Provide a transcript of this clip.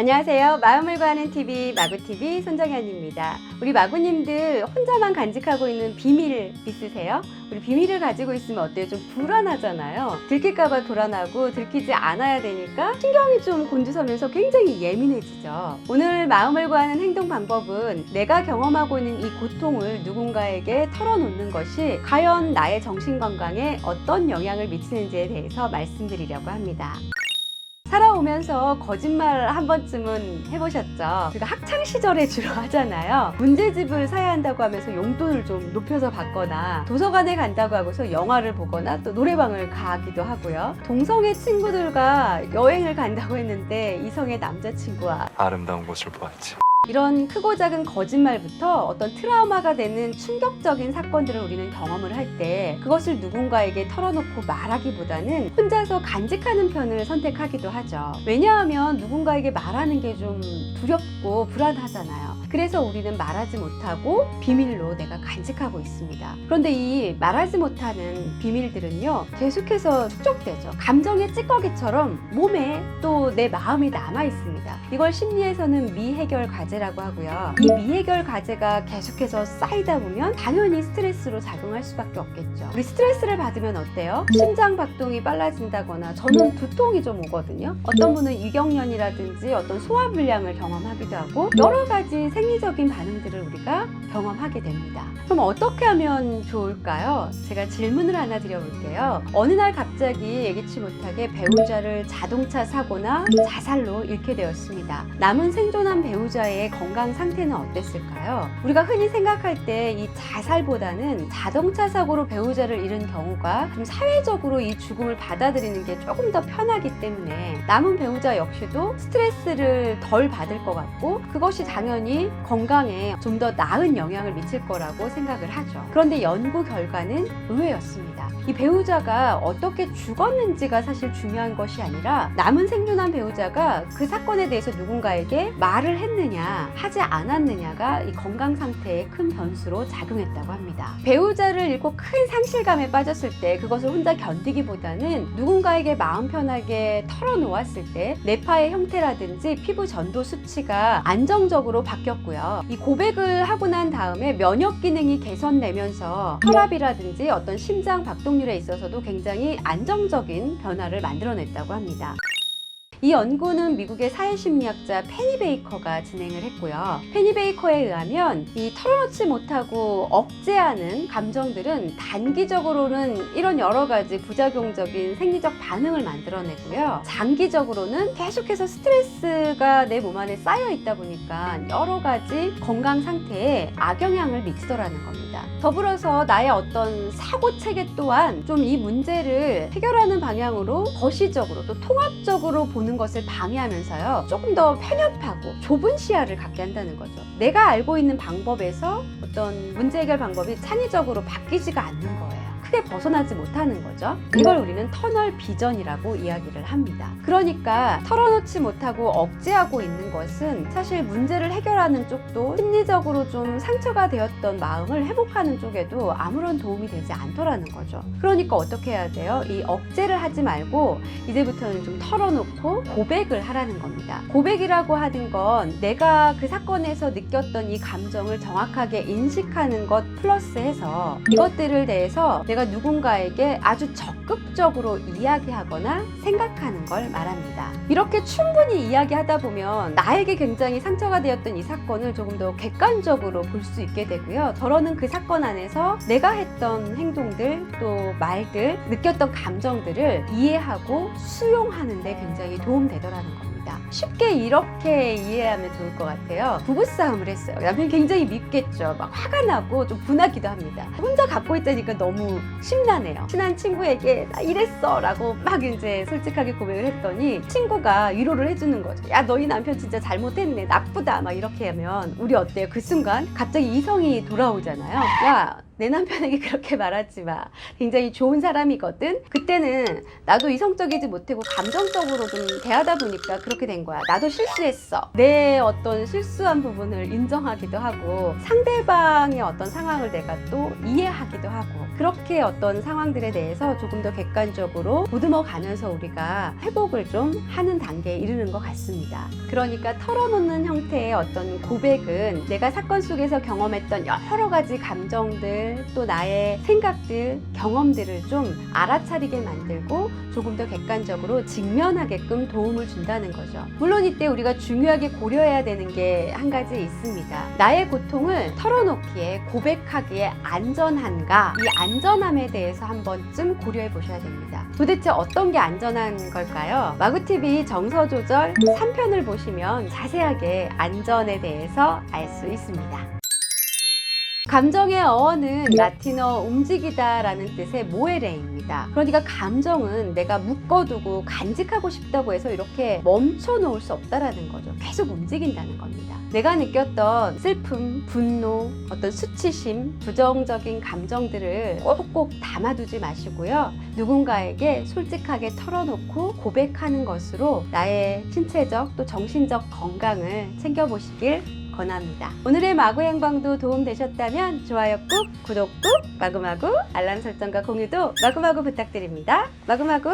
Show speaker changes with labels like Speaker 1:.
Speaker 1: 안녕하세요. 마음을 구하는 TV 마구TV 손정현입니다. 우리 마구님들 혼자만 간직하고 있는 비밀 있으세요? 우리 비밀을 가지고 있으면 어때요? 좀 불안하잖아요. 들킬까봐 불안하고 들키지 않아야 되니까 신경이 좀 곤두서면서 굉장히 예민해지죠. 오늘 마음을 구하는 행동 방법은 내가 경험하고 있는 이 고통을 누군가에게 털어놓는 것이 과연 나의 정신 건강에 어떤 영향을 미치는지에 대해서 말씀드리려고 합니다. 살아오면서 거짓말 한 번쯤은 해보셨죠? 우리가 학창 시절에 주로 하잖아요. 문제집을 사야 한다고 하면서 용돈을 좀 높여서 받거나 도서관에 간다고 하고서 영화를 보거나 또 노래방을 가기도 하고요. 동성애 친구들과 여행을 간다고 했는데 이성의 남자친구와
Speaker 2: 아름다운 곳을 보았지.
Speaker 1: 이런 크고 작은 거짓말부터 어떤 트라우마가 되는 충격적인 사건들을 우리는 경험을 할 때 그것을 누군가에게 털어놓고 말하기보다는 혼자서 간직하는 편을 선택하기도 하죠. 왜냐하면 누군가에게 말하는 게 좀 두렵고 불안하잖아요. 그래서 우리는 말하지 못하고 비밀로 내가 간직하고 있습니다. 그런데 이 말하지 못하는 비밀들은요, 계속해서 축적되죠. 감정의 찌꺼기처럼 몸에 또 내 마음에 남아 있습니다. 이걸 심리에서는 미해결 과제라고 하고요. 이 미해결 과제가 계속해서 쌓이다 보면 당연히 스트레스로 작용할 수밖에 없겠죠. 우리 스트레스를 받으면 어때요? 심장 박동이 빨라진다거나 저는 두통이 좀 오거든요. 어떤 분은 유경련이라든지 어떤 소화불량을 경험하기도 하고 여러 가지 생리적인 반응들을 우리가 경험하게 됩니다. 그럼 어떻게 하면 좋을까요? 제가 질문을 하나 드려볼게요. 어느 날 갑자기 예기치 못하게 배우자를 자동차 사고나 자살로 잃게 되었습니다. 남은 생존한 배우자의 건강 상태는 어땠을까요? 우리가 흔히 생각할 때 이 자살보다는 자동차 사고로 배우자를 잃은 경우가 좀 사회적으로 이 죽음을 받아들이는 게 조금 더 편하기 때문에 남은 배우자 역시도 스트레스를 덜 받을 것 같고 그것이 당연히 건강에 좀 더 나은 영향을 미칠 거라고 생각을 하죠. 그런데 연구 결과는 의외였습니다. 이 배우자가 어떻게 죽었는지가 사실 중요한 것이 아니라 남은 생존한 배우자가 그 사건에 대해서 누군가에게 말을 했느냐 하지 않았느냐가 이 건강 상태에 큰 변수로 작용했다고 합니다. 배우자를 잃고 큰 상실감에 빠졌을 때 그것을 혼자 견디기보다는 누군가에게 마음 편하게 털어놓았을 때 뇌파의 형태라든지 피부 전도 수치가 안정적으로 바뀌었 고요. 이 고백을 하고 난 다음에 면역 기능이 개선되면서 혈압이라든지 어떤 심장 박동률에 있어서도 굉장히 안정적인 변화를 만들어냈다고 합니다. 이 연구는 미국의 사회심리학자 페니 베이커가 진행을 했고요. 페니 베이커에 의하면 이 털어놓지 못하고 억제하는 감정들은 단기적으로는 이런 여러 가지 부작용적인 생리적 반응을 만들어내고요. 장기적으로는 계속해서 스트레스가 내 몸 안에 쌓여 있다 보니까 여러 가지 건강 상태에 악영향을 미치더라는 겁니다. 더불어서 나의 어떤 사고 체계 또한 좀 이 문제를 해결하는 방향으로 거시적으로 또 통합적으로 보는 것을 방해하면서요. 조금 더 편협하고 좁은 시야를 갖게 한다는 거죠. 내가 알고 있는 방법에서 어떤 문제 해결 방법이 창의적으로 바뀌지가 않는 거예요. 크게 벗어나지 못하는 거죠. 이걸 우리는 터널 비전이라고 이야기를 합니다. 그러니까 털어놓지 못하고 억제하고 있는 것은 사실 문제를 해결하는 쪽도 심리적으로 좀 상처가 되었던 마음을 회복하는 쪽에도 아무런 도움이 되지 않더라는 거죠. 그러니까 어떻게 해야 돼요? 이 억제를 하지 말고 이제부터는 좀 털어놓고 고백을 하라는 겁니다. 고백이라고 하는 건 내가 그 사건에서 느꼈던 이 감정을 정확하게 인식하는 것 플러스해서 이것들을 대해서 내가 누군가에게 아주 적극적으로 이야기하거나 생각하는 걸 말합니다. 이렇게 충분히 이야기하다 보면 나에게 굉장히 상처가 되었던 이 사건을 조금 더 객관적으로 볼 수 있게 되고요. 더러는 그 사건 안에서 내가 했던 행동들 또 말들 느꼈던 감정들을 이해하고 수용하는 데 굉장히 도움되더라는 겁니다. 쉽게 이렇게 이해하면 좋을 것 같아요. 부부싸움을 했어요. 남편이 굉장히 밉겠죠. 막 화가 나고 좀 분하기도 합니다. 혼자 갖고 있다니까 너무 심란해요. 친한 친구에게 나 이랬어 라고 막 이제 솔직하게 고백을 했더니 친구가 위로를 해주는 거죠. 야, 너희 남편 진짜 잘못했네. 나쁘다. 막 이렇게 하면 우리 어때요? 그 순간 갑자기 이성이 돌아오잖아요. 야, 내 남편에게 그렇게 말하지 마. 굉장히 좋은 사람이거든. 그때는 나도 이성적이지 못하고 감정적으로 좀 대하다 보니까 그렇게 된 거야. 나도 실수했어. 내 어떤 실수한 부분을 인정하기도 하고 상대방의 어떤 상황을 내가 또 이해하기도 하고 그렇게 어떤 상황들에 대해서 조금 더 객관적으로 보듬어 가면서 우리가 회복을 좀 하는 단계에 이르는 것 같습니다. 그러니까 털어놓는 형태의 어떤 고백은 내가 사건 속에서 경험했던 여러 가지 감정 들 또 나의 생각들 경험들을 좀 알아차리게 만들고 조금 더 객관적으로 직면하게끔 도움을 준다는 거죠. 물론 이때 우리가 중요하게 고려해야 되는 게 한 가지 있습니다. 나의 고통을 털어놓기에 고백하기에 안전한가 이 안전함에 대해서 한 번쯤 고려해 보셔야 됩니다. 도대체 어떤 게 안전한 걸까요? 마구TV 정서조절 3편을 보시면 자세하게 안전에 대해서 알 수 있습니다. 감정의 어원은 라틴어 움직이다라는 뜻의 모에레입니다. 그러니까 감정은 내가 묶어두고 간직하고 싶다고 해서 이렇게 멈춰 놓을 수 없다라는 거죠. 계속 움직인다는 겁니다. 내가 느꼈던 슬픔, 분노, 어떤 수치심, 부정적인 감정들을 꼭꼭 담아두지 마시고요. 누군가에게 솔직하게 털어놓고 고백하는 것으로 나의 신체적 또 정신적 건강을 챙겨보시길 권합니다. 오늘의 마구 행방도 도움되셨다면 좋아요 꾹, 구독 꾹, 마구마구, 알람 설정과 공유도 마구마구 부탁드립니다. 마구마구